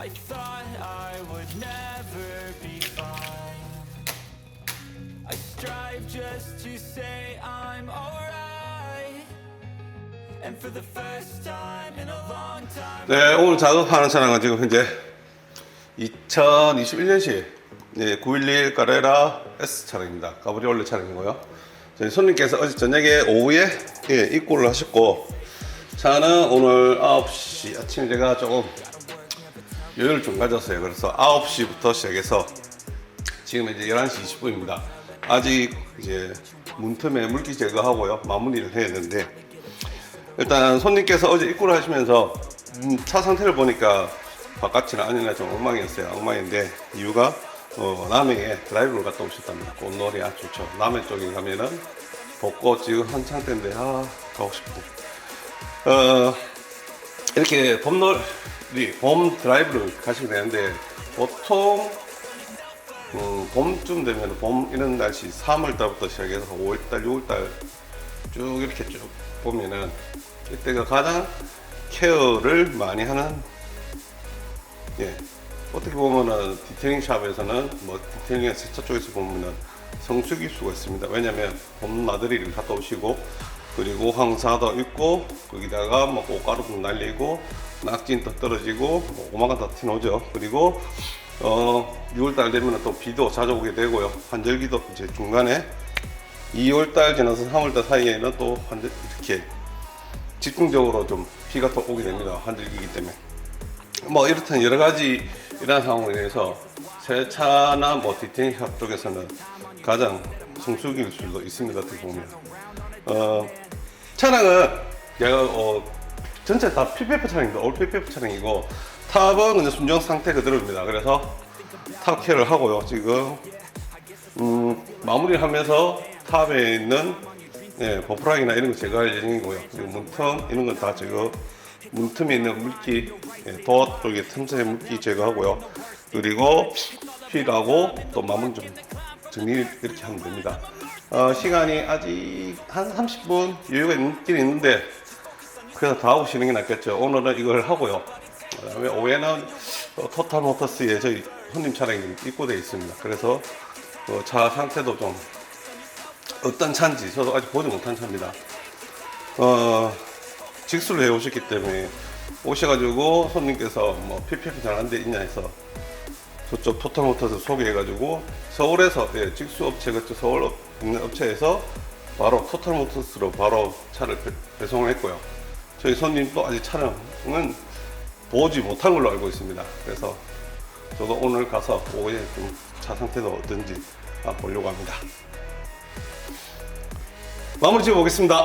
I thought I would never be fine. I strive just to say I'm alright. And for the first time in a long time. 네, 오늘 작업하는 차량은 지금 현재 2021년식 네, 911 까레라 S 차량입니다. 가브리올레 차량이고요. 저희 손님께서 어제 저녁에 오후에 예, 입고를 하셨고 차는 오늘 9시 아침에 제가 조금 여유를 좀 가졌어요. 그래서 9시부터 시작해서 지금 이제 11시 20분입니다. 아직 이제 문틈에 물기 제거하고요. 마무리를 해야 되는데 일단 손님께서 어제 입고를 하시면서 음, 차 상태를 보니까 바깥이나 안이나 좀 엉망이었어요. 엉망인데 이유가 어, 남해에 드라이브를 갔다 오셨답니다. 꽃놀이 아주 좋죠. 남해 쪽에 가면은 벚꽃 지금 한창 때인데 아 가고 싶고 어, 이렇게 봄놀이 봄 드라이브를 가시면 되는데 보통 음, 봄쯤 되면 봄 이런 날씨 3월달부터 시작해서 5월달, 6월달 쭉 이렇게 쭉 보면은 이때가 가장 케어를 많이 하는 예 어떻게 보면은 디테일링 샵에서는 뭐 디테일링 세차 쪽에서 보면은 성수기 수가 있습니다. 왜냐면 봄 나들이를 갔다 오시고 그리고 황사도 있고 거기다가 뭐 꽃가루도 날리고 낙진도 떨어지고 뭐 오마가 다 티노죠 그리고 어 6월달 되면 또 비도 자주 오게 되고요 환절기도 이제 중간에 2월달 지나서 3월달 사이에는 또 환절 이렇게 집중적으로 좀 비가 또 오게 됩니다. 환절기이기 때문에. 뭐 이렇든 여러 가지 이런 상황에 대해서 세차나 뭐 디테일 샵 쪽에서는 가장 성수기일 수도 있습니다. 어떻게 보면. 어, 차량은 내가 어, 전체 다 PPF 차량입니다. 올 PPF 차량이고 탑은 그냥 순정 상태 그대로입니다. 그래서 탑 케어를 하고요. 지금 음, 마무리를 하면서 탑에 있는 예, 버프락이나 이런 거 제거할 예정이고요. 그리고 문틈 이런 건 다 제거. 문틈에 있는 물기, 예, 도어 쪽에 틈새 물기 제거하고요. 그리고 휠하고 또 마무리 좀 정리 이렇게 하면 됩니다. 어, 시간이 아직 한 30분 여유가 있긴 있는데 그래서 다 하고 쉬는 게 낫겠죠. 오늘은 이걸 하고요. 그다음에 어, 토탈 모터스에 저희 손님 차량이 좀 입고되어 있습니다. 그래서 어, 차 상태도 좀 어떤 차인지 저도 아직 보지 못한 차입니다. 어, 직수를 해 오셨기 때문에 오셔가지고 손님께서 뭐 PPF 잘안 돼 있냐 해서 저쪽 토탈 모터스 소개해가지고 서울에서 예, 직수 업체 그쪽 서울 업- 있는 업체에서 바로 토탈 모터스로 바로 차를 배- 배송을 했고요. 저희 손님도 아직 차량은 보지 못한 걸로 알고 있습니다. 그래서 저도 오늘 가서 오후에 좀 차 상태도 어떤지 보려고 합니다. 마무리 지어 보겠습니다.